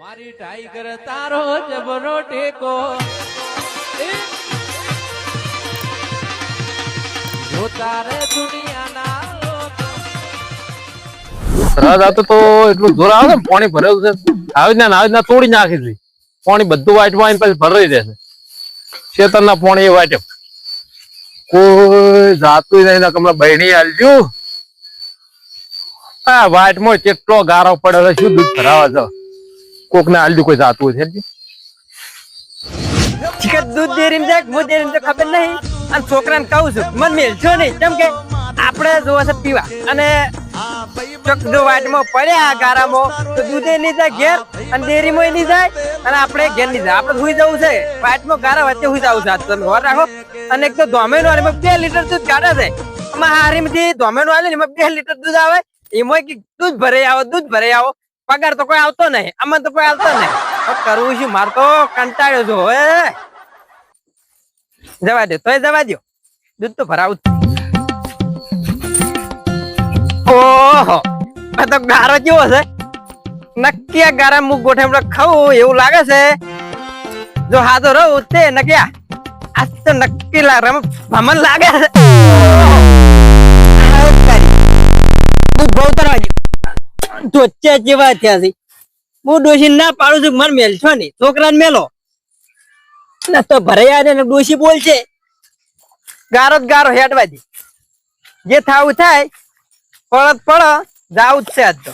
મારી ટાઈગર તારો જબરો ટેકો. તારે દુનિયાના ને, પાણી આવી ના આવી તોડી નાખી છે. પાણી બધું વાટવા પછી ભરાઈ રહેશે ખેતરના પાણી એ વાટે કોઈ જાતું નહીં કમલા બહેણી આલજો આ વાટમાં કેટલો ગારો પડે શું દૂધ ભરાવા છે કોક ને કોઈ જાતું છે દૂધ ડેરી જાય હું ડેરી તો ખબર નહીં. અને છોકરાને કહું છું, મન મેલશો નહીં. કેમ કે આપણે જોવા છે પીવા. અને ઘેર, અને ડેરીમાં નહીં ઘેર નહીં જાય. સુઈ જવું છે. વાટમાં ગારા વચ્ચે સુઈ જવું છે. તમે એક તો ધોમેનો આવે બે લીટર દૂધ કાઢે છે. એમાં હારીમાંથી ધોમેનો આવે એમાં બે લીટર દૂધ આવે. એમાં દૂધ ભરે આવો, દૂધ ભરે આવો. પગાર તો કોઈ આવતો નહીં, આમાં તો કોઈ આવતો નહીં. કરવું શું? મારે તો કંટાળ્યો છું હવે જવા દો તોય જવા દો દૂધ તો ભરાવું ઓહો, આ તો ગારો કેવો છે? નક્કી આ ગારા મુખ ગોઠે ખાવું એવું લાગે છે? જો હાથો રહું તે નક્યા. આ આ તો નક્કી લાગે ભમન લાગે છે. ધોચ્યા જેવા થયા છે. હું ડોશી ના પાડું છું મને મેલ છોકરા ને છોકરાને મેલો. ના તો ભરાયા ને ડોશી બોલ છે ગારો જ ગારો હેડવા દે. જે થાવું થાય પડત પડો જાવું જ છે આજ તો.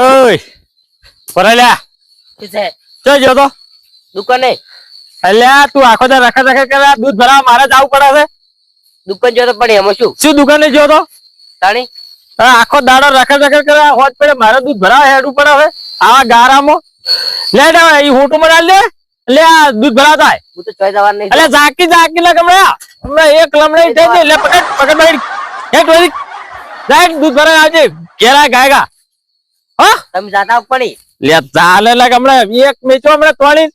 ઓય ભરેલ્યા ચો જો તો? દુકાને? અલ્યા તું આખો દા રખા રખા કરે દૂધ ભરાવા મારે જ આવવું પડે છે. દુકાન જો તો પડે એમાં શું? શું દુકાને જોતો? તાણી? આખો દાડો રખા રખડ કરે હોત પડે મારે દૂધ ભરાવા હેડવું પડે હવે. આવા ગારામાં. લે લે એ હોટું માં લે. લે દૂધ ભરાવા થાય. હું તો ચોઈ નહીં ઝાકી ઝાકી હમણાં એક લમડાઈ થઈ ગઈ લે પકડ પકડ જાય દૂધ ભરાવા આવજે. ઘેરા ગાયગા. હા? તમે જાતા પડી લે ચાલે લે કમળા. એક મેચો હમણાં તોડી.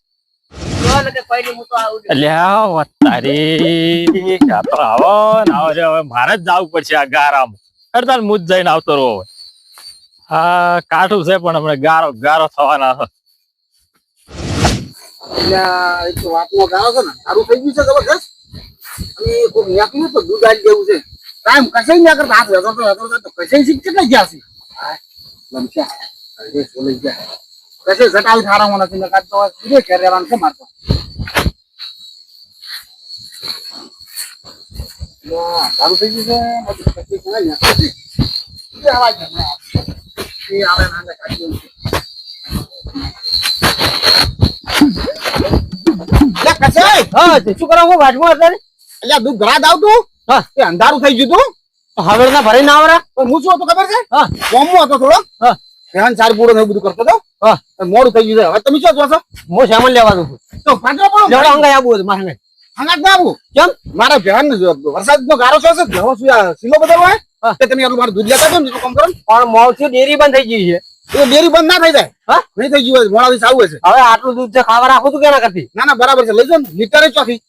મારે જ જવું પડશે આ ગારામાં. તાર મુજ જઈને આવતો રહો હા કાઠું છે પણ હમણાં ગારો ગારો થવાના છે. એટલે તો છે ને સારું થઈ ગયું છે જબરદસ્ત અને કોઈ તો દૂધ આલી દેવું છે. કાયમ કસાઈ ના કરતા હાથ વેગરતો વેગરતો તો કસાઈ શીખ કેટલા ગયા છે? અરે, ગયા. ઘેર આવે ને આને કાઢી દેવું છે. લે, કસાઈ! હા તે શું કરો હું વાટમાં અત્યારે દુઃખ ઘરાત આવતું હા. એ અંધારું થઈ ગયું તું હવે ના ભરી ના આવરા હું શું હતો ખબર છે હા. કોમો હતો થોડો હા. ધ્યાન સારી પૂરો ને બધું કરતો હતો મોડું થઈ ગયું હવે તમે શું છો હું સામાન લેવાનું છું. તો ફાટલો પણ લેવડો અંગાઈ આવું હતું મારે હંગાત ના આવું. કેમ? મારા ભેણ વરસાદ નો ગારો છે આ સિલો બદલવો હોય હા. તમે આટલું મારું દૂધ લેતા ને કામ કરો પણ મોડથી ડેરી બંધ થઈ ગઈ છે. એ ડેરી બંધ ના થઈ જાય. હા? નહીં થઈ ગયું હોય મોડા દિવસ આવું હશે. હવે આટલું દૂધ છે ખાવા રાખું તું કેના કરતી? ના ના બરાબર છે. લઈ જાઓ ને. લીટરે ચોથી.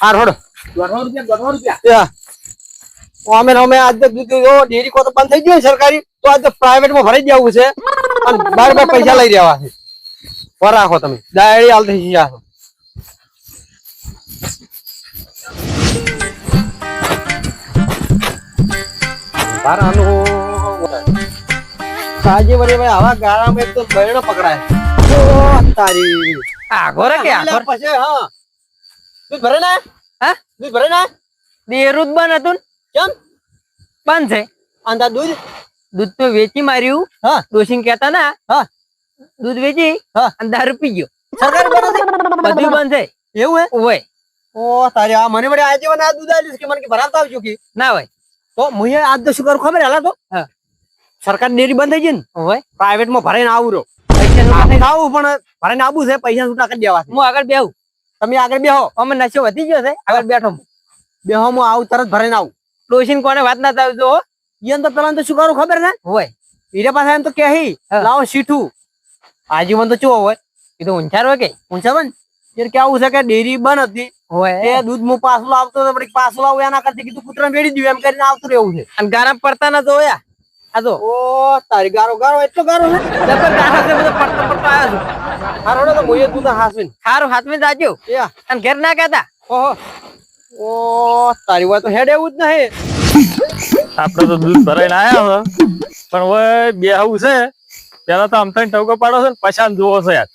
હોડો દોઢસો રૂપિયા દોઢસો રૂપિયા. અમે અમે આજે દૂધ ડેરી કો તો બંધ થઈ ગયું સરકારી. તો આજ તો પ્રાઇવેટમાં ભરાઈ જવું છે. બાર બાર પૈસા લઈ રહ્યા છે. પર રાખો તમે. ડાયરી હાલ થઈ ગયા સાજી વળી ભાઈ આવા ગાળામાં એક તો બહેણો પકડાય. તારી. આગો રે કે આગો પછી હા. દૂધ ભરે ને? હા? દૂધ ભરે ને? દેરું જ બંધ હતું કેમ? બંધ છે. અંદા દૂધ? દૂધ તો વેચી માર્યું. હા. ડોશીને કેતા ના હા. દૂધ વેચી હા. અને દારૂ પી ગયો. સરકારી બંધ બધું છે. એવું હે? ઓય ઓ તારે આ મને વડે આજે મને આ દૂધ આલ્યું છે કે મને કે ભરાવતા આવજો કે? ના હોય. તો મુએ આજ તો શું કરું ખબર હાલા તો. હા. સરકાર ડેરી બંધ થઈ ગઈ ને? હોય. પ્રાઇવેટમાં ભરાઈને આવું રહ્યો. પૈસા આવું પણ ભરાઈને આવું છે પૈસા છૂટા કરી દેવા હું આગળ બેહું. તમે આગળ બેહો. અમે નશો વધી ગયો છે. આગળ બેઠો. બેહો હું આવું તરત ભરાઈને આવું. ડોશીને કોને વાત ના આવજો ઈયન તો પેલા તો શું કરું ખબર ને હોય. હીરે પાસે એમ તો કે લાવો સીઠું આજીવન તો ચો હોય. એ તો ઊંચાર હોય કે? ઊંચાર હોય ને? કેવું છે કે ડેરી બંધ હતી. એ દૂધ હું પાછું લાવતો હતો પાછું લાવું એના કરતી કીધું કૂતરા વેડી દઉં એમ કરીને આવતું રહેવું છે. અને ગારા પડતા ના જોયા. આ તો ઓ તારી ગારો ગારો એટલો ગારો છે? જબર ગારા છે બધો પડતો પડતો આવ્યો છું. હારો તો મોયે તું તો હાસવીન. હારું જાજો. અને ઘેર ના કહેતા ઓહો. ઓ તારી વાત તો હેડ એવું જ નહીં. આપડે તો દૂધ ભરાઈને આયા છે. પણ હવે બે આવું છે. પેલા તો અમથાને ટવકો પાડો છે ને પછી જુઓ છે યાર.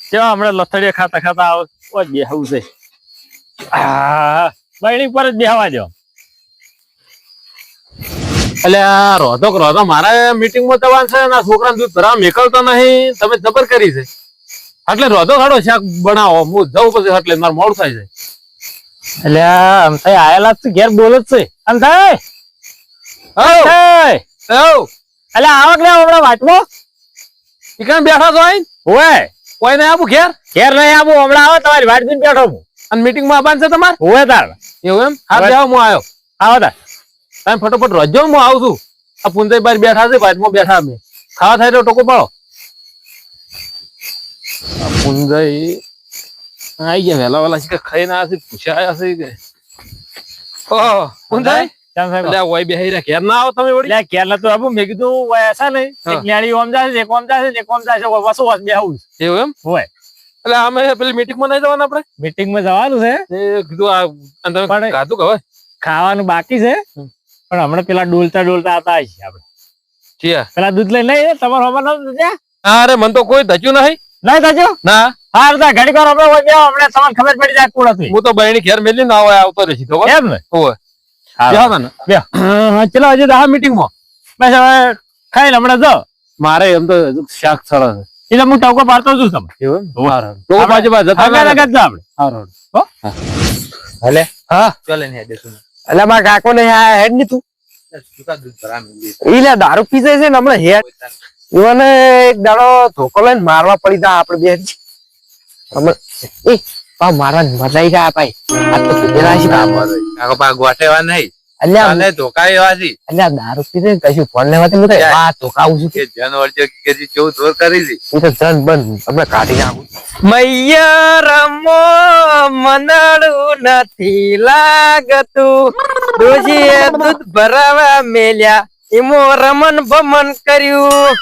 કેવા હમણાં લથડિયા ખાતા ખાતા આવો. ઓય બે આવું છે બહેણી પર જ બેહવા દો એટલે રોધો રોધો મારા મીટિંગમાં જવાનું છે ને છોકરાને દૂધ ભરાવા મેકલતો નહીં. તમે જબર કરી છે. એટલે રોધો ખાડો શાક બનાવો. હું જવું પછી એટલે મારે મોડું થાય છે. એટલે અમથાઈ આયેલા જ છે ઘેર બોલે જ છે! હઉ, એટલે આવક લે હમણાં વાટમાં ઈ બેઠા છો અહીં? ઓય કોઈ નહીં આપું ઘેર? ઘેર નહીં આવું હમણાં આવો તમારી વાટ જોઈને બેઠો હું અને મીટિંગમાં આવવાનું છે તમારે? ઓય તાર. એવું એમ? હા જાઓ હું આવ્યો આવો તાર. તમે ફટોફટ રજો હું આવું છું. આ પુંજાઈ બાર બેઠા છે બાજુમાં બેઠા અમે. ખાવા થાય તો ટોકો પાડો. આ પુંજાઈ આઈ ગયા વહેલા વહેલા છે ખાઈ ખાઈને આવ્યા છે પૂછ્યા આવ્યા છે કે ઓહો. પુંજાઈ ચાલ સાહેબ. એટલે બેહી રહ્યા ઘેર ના આવો તમે વળી. ઘેર નતું આવું. મેં કીધું એસા નહીં. ન્યાળી ઓમ જાય એક ઓમ જાય એક ઓમ જાય વસો વસ બેહું એવું એમ? હોય. એટલે અમે પેલી મીટિંગમાં નહીં જવાના આપણે? મીટિંગમાં જવાનું છે. કીધું આ અને ખાધું કે ખાવાનું બાકી છે. પણ હમણાં પેલા ડોલતા ડોલતા છે આપણે. પેલા દૂધ લઈ નહીં તમારો હમણાં નતું ત્યાં અરે મને તો કોઈ ધચ્યું નહીં. ના ના. હા ઘડી વાર હમણાં હોય હમણાં તમને ખબર પડી જાય કોણ હતું હું તો બહેની ઘેર મેલી ના હોય આવતો રહી તો એમ ને હોય. ચલો હજી આ મીટિંગમાં બસ હવે ખાઈને હમણાં જો. મારે એમ તો શાક સરસ એટલે હું ટકો પાડતો છું તમે. તો પાછી જતા ના આગળ જો આપણે હલે? હા. ચાલે ને હેડે તું. મારા કાકો ને આ હેડની તું. ઈ લે દારૂ પી જાય છે ને હમણાં હેડ. ઈવને એક દાડો ધોકો લઈને મારવા પડી જા આપડે બે હમણાં. પા મારવા મજા આવી ભાઈ. આ તો પીધેલા છે. પા નહીં. અલ્યા ધોકા એવાથી અલ્યા દારૂ કશું ફોન થાય આ ધોકા આવું છું. કે જન વર્જો કે જે કેવું જોર કરી હતી હું તો જન બંધ હમણાં કાઢી નાખું. મૈયા રમો મનડું નથી લાગતું. દૂધ ભરાવા મેલ્યા. એમો રમન ભમન કર્યું.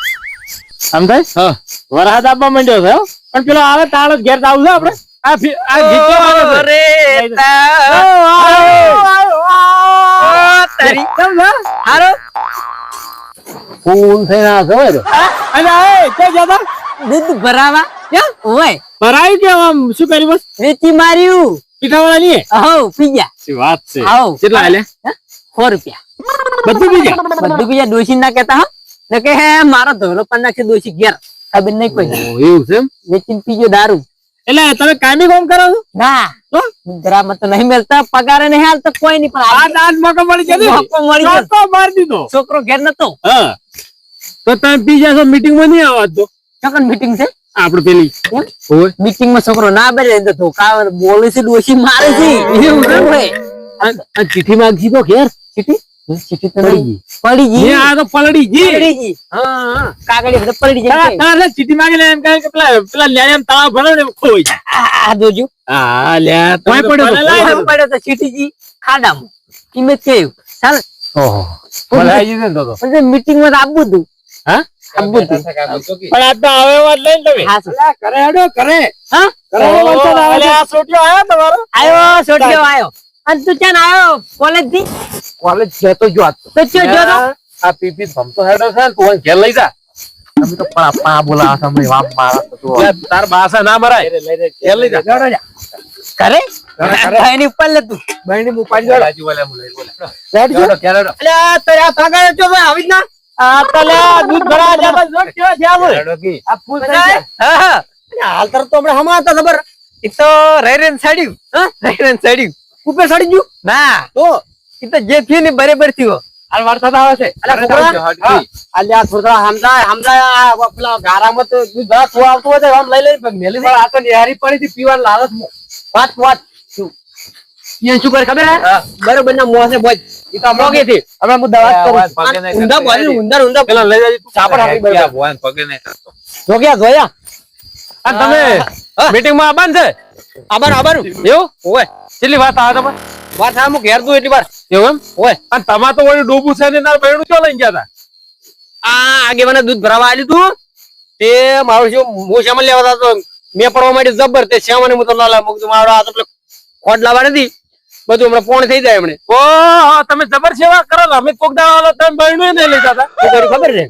સમજાય? હા. વરસાદ આપવા માંડ્યો છે હો. પણ પેલો આવે તાળો ઘેર આવું છે આપણે આ આ ગીતો આવે રે તારી. હારો. ફૂલ થઈને આ જવાય અને એ ક્યાં ગયા દૂધ ભરાવા? ક્યાં ઓય ભરાયું કે આમ? શું કર્યું બસ? વેચી માર્યું. પીઠાવાળા ની હવ પી ગયા. શું વાત છે. કેટલા રૂપિયા. બધું પી ગયા? બધું બીજા દોશી ના કેતા હા. ને કે હે મારો ધોલો પણ નાખે દોશી ઘેર. ખબર નહીં કોઈ ઓ, એવું છે વેચીને પીજો દારૂ. એટલે તમે કાયમી કામ કરો છો? ના. ગ્રામ તો નહીં મળતા પગારે નહીં હાલ તો કોઈ નહીં પણ આ દાંત મોકો મળી ગયો મોકો મળી ગયો. ચોક્કો મારી દીધો. છોકરો ઘેર નતો. હા. તો તમે પી જશો મીટિંગમાં નહીં આવવા તો ચોકન મીટિંગ છે? આપડે પેલી હોય. મીટિંગમાં છોકરો ના બેસે તો ધોકા બોલે છે ડોશી મારે છે. એવું હોય. ચીઠી માંગી તો ઘેર. ચીઠી મીટિંગમાં તો આપવું હતું હા? આપવું હતું પણ આ તો આવે વાત તમે. કરે હેડો કરે હા? સોટિયો આવ્યો તમારો? આયો છોટીઓ આયો અને તું ક્યાં આવ્યો કોલેજથી? કોલેજ જો આજ તો. જો આ પીપી ભમતો હેડો છે ને તું ઘેર લઈ જા. તમે તો પા પા છો, હમણાં વાપ મારા જો. તાર બાસા ના મરાય. ઘેર લઈ જા. હેડો જા. કરે એની ઉપર લે તું. બહેણી હું પાડી દેડો. રાજુ વાલે મુલે બોલે. હેડ. જો. અલ્યા, તારે આ તાગાળે જો ભાઈ, આવી જ ના. આ તો લે દૂધ ભરાવા જતા જોર કેવા થયા હેડો કી. આ ફૂલ થઈ. હા હા. અલ્યા, હાલ તરત તો હમણાં હમણાં હતા ખબર. એક તો રેરેન સડ્યું. હા? રેરેન સડ્યું. ઉપર સડી ગયું? ના. તો? એ તો જે થયું ને બરાબર થયું. હાલ વરસાદ આવે છે. અલ્યા, છોકરા, સમજાય સમજાય પેલા ગારામાં તો દૂધ તું આવતું હોય તો આમ લઈ લઈ પણ મેલી. આ તો નિહારી પડી હતી પીવાની લાલચમાં. વાત વાત. શું? યે શું કરે ખબર હે? બરોબર ના મોસે બોજ. ઈ તો મોગે થી હમણાં હું દવા કરું ઊંધા બોલી ઊંધા ઊંધા. પેલા લઈ જાજે ચાપડ આપી બરોબર. ભગવાન પગે ને જોગ્યા જોયા આ તમે મીટિંગમાં આબાન છે? આબાન આબાન એવું? ઓય કેટલી વાત આવે તમારે? વાર થાય હું ઘેર દઉં એટલી વાર. એવું એમ? ઓય. અને તમા તો વળી ડોબું છે ને ના બહેણું ચો લઈ ગયા હતા આ આગેવાને દૂધ ભરાવા આલ્યું તું. તે મારું શું હું શ્યામલ લેવા તો મેં પડવા માટે જબર તે શ્યામને હું તો લાલા મૂકતું મારો આ તો ખોટ લાવવા નથી. બધું હમણાં પોણ થઈ જાય એમણે ઓ તમે જબર સેવા કરો અમે કોક દાડો તમે બહેણું નહીં લઈ હતા ખબર છે?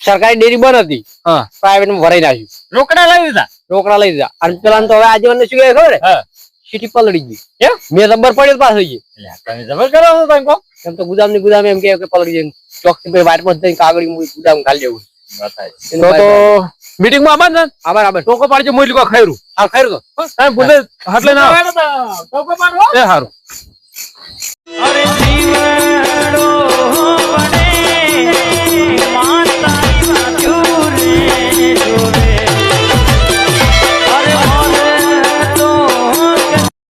સરકારી ડેરી બંધ હતી. હા. પ્રાઇવેટમાં ભરાઈ નાખ્યું. રોકડા લઈ દીધા રોકડા લઈ દીધા અને પેલા તો હવે આજીવન શું કહે ખબર હા. સીટી પલળી ગઈ. હે? મેં નંબર પડ્યો પાસ થઈ ગઈ તમે જબર કરો છો એમ તો ગુદામની ગુદામ એમ કે પલળી ગઈ. ચોકથી ભાઈ વાટમાં કાગળ ગુદામ ખાલી દેવું તો તો મીટિંગમાં આમાં ને? આમાં આમાં ટોકો પાડજો મોઈ લીકો ખૈરું આ ખૈરું તો. તમે ભૂલે હાટલે ના ટોકો પાડો એ હારું. અરે જીવડો બને